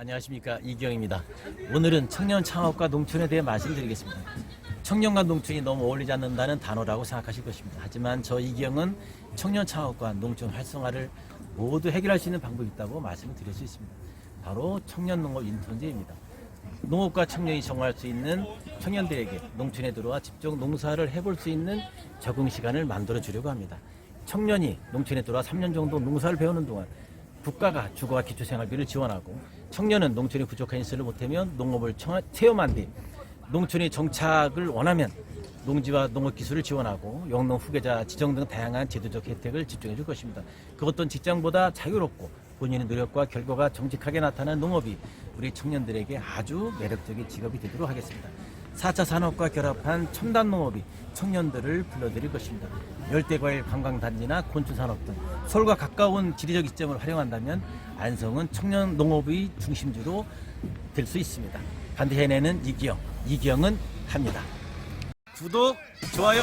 안녕하십니까 이기영입니다. 오늘은 청년 창업과 농촌에 대해 말씀드리겠습니다. 청년과 농촌이 너무 어울리지 않는다는 단어라고 생각하실 것입니다. 하지만 저 이기영은 청년 창업과 농촌 활성화를 모두 해결할 수 있는 방법이 있다고 말씀을 드릴 수 있습니다. 바로 청년 농업 인턴제입니다. 농업과 청년이 정할 수 있는 청년들에게 농촌에 들어와 직접 농사를 해볼 수 있는 적응 시간을 만들어 주려고 합니다. 청년이 농촌에 들어와 3년 정도 농사를 배우는 동안 국가가 주거와 기초생활비를 지원하고 청년은 농촌이 부족한 인수를 못하면 농업을 청- 체험한 뒤 농촌에 정착을 원하면 농지와 농업 기술을 지원하고 영농 후계자 지정 등 다양한 제도적 혜택을 집중해 줄 것입니다. 그 어떤 직장보다 자유롭고 본인의 노력과 결과가 정직하게 나타나는 농업이 우리 청년들에게 아주 매력적인 직업이 되도록 하겠습니다. 4차 산업과 결합한 첨단 농업이 청년들을 불러들일 것입니다. 열대과일 관광단지나 곤충산업 등 서울과 가까운 지리적 이점을 활용한다면 안성은 청년 농업의 중심지로 될 수 있습니다. 반드시 해내는 이기영, 이기영은 합니다. 구독, 좋아요.